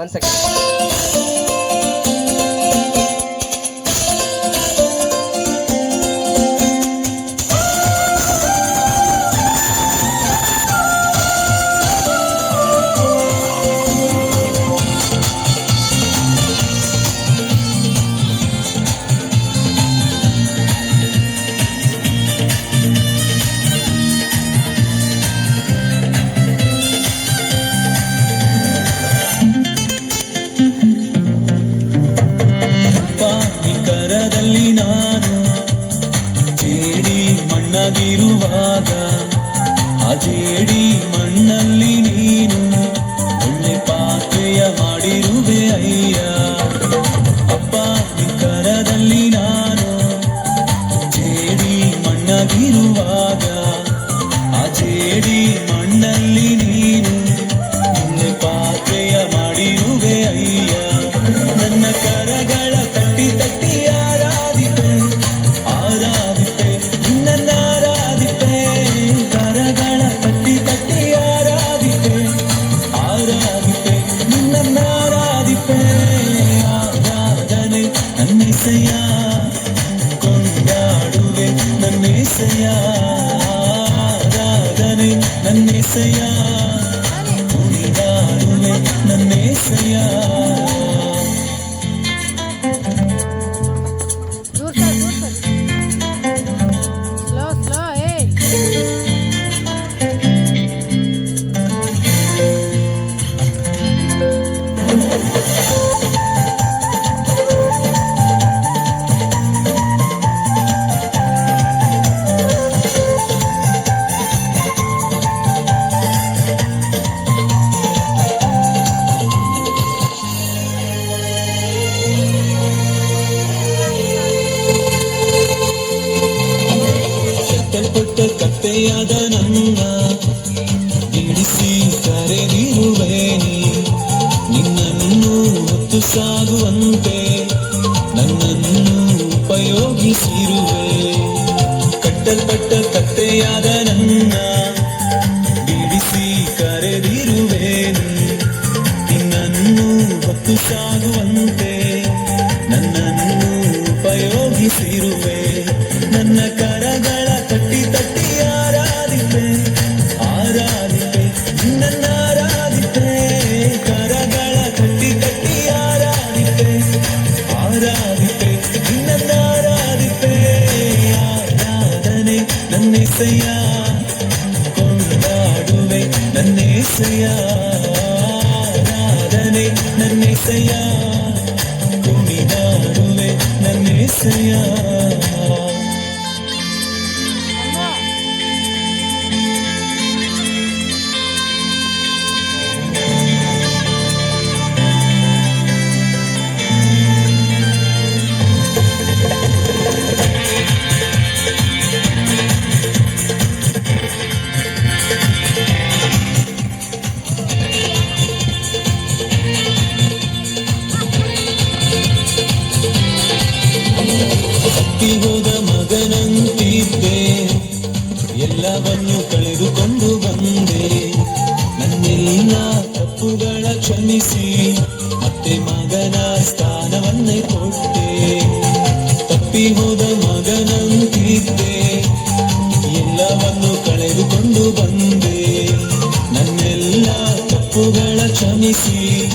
One second. திருவாதா? Ajay నన్నేసయా రాగనే నన్నేసయా నన్నేసయా ಕೆಟ್ಟಲ್ಪಟ್ಟ ಕತ್ತೆಯಾದ ನನ್ನ. ಬಿಡಿಸಿ ಕರೆದಿರುವೆ ನಿನ್ನನ್ನು ಹೊತ್ತು ಸಾಗುವಂತೆ ನನ್ನನ್ನು ಉಪಯೋಗಿಸಿರುವೆ. ಕಟ್ಟಲ್ಪಟ್ಟ ಕತ್ತೆಯಾದ ನನ್ನ. ಬಿಡಿಸಿ ಕರೆದಿರುವೆ ನಿನ್ನನ್ನು ಹೊತ್ತು ಸಾಗುವಂತೆ ನನ್ನನ್ನು ಉಪಯೋಗಿಸಿರುವೆ. நன்னேசையா கொண்டாடுவே நன்னேசையா ஆராதனை நன்னேசையா குமிதாடுவே நன்னேசையா ಕೊಟ್ಟೆ. ತಪ್ಪಿ ಹೋದ ಮಗನಂತಿದ್ದೆ. ಎಲ್ಲವನ್ನು ಕಳೆದುಕೊಂಡು ಬಂದೆ. ನನ್ನೆಲ್ಲ ತಪ್ಪುಗಳ ಕ್ಷಮಿಸಿ.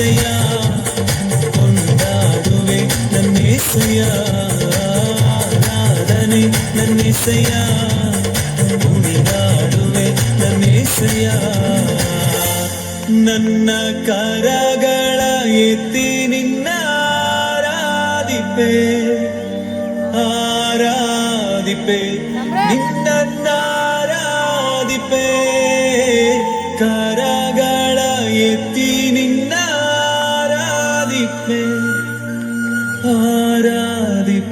ನನ್ನೆಸೆಯ ಕೊಂಡಾಡುವೆ ನನ್ನೆಸೆಯ? ಆರಾಧನೆ ನನ್ನೆಸೆಯ? ಕುಣಿದಾಡುವೆ ನನ್ನೆಸೆಯ? ನನ್ನ ಕರಗಳ ಎತ್ತಿ ನಿನ್ನ ಆರಾಧಿಪೆ. ಆರಾಧಿಪೆ. ನಿನ್ನ ಆರಾಧಿಪೆ ಕರಗಳ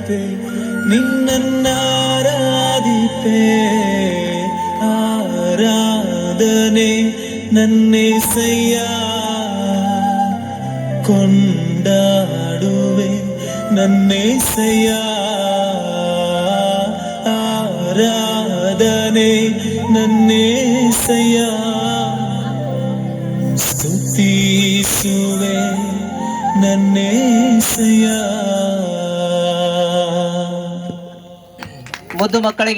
ಆರಾಧಿಪೆ ನಿನ್ನನ್ನಾರಾಧಿಪೆ ನನ್ನೇಸಯ್ಯ ಕೊಂಡಾಡುವೆ ನನ್ನೇಸಯ್ಯ ಆರಾಧನೆ ನನ್ನೇಸಯ್ಯ ಸ್ತುತಿಸುವೆ ನನ್ನೇಸಯ್ಯ ಮುದ್ದು ಮಕ್ಕಳಿಗೆ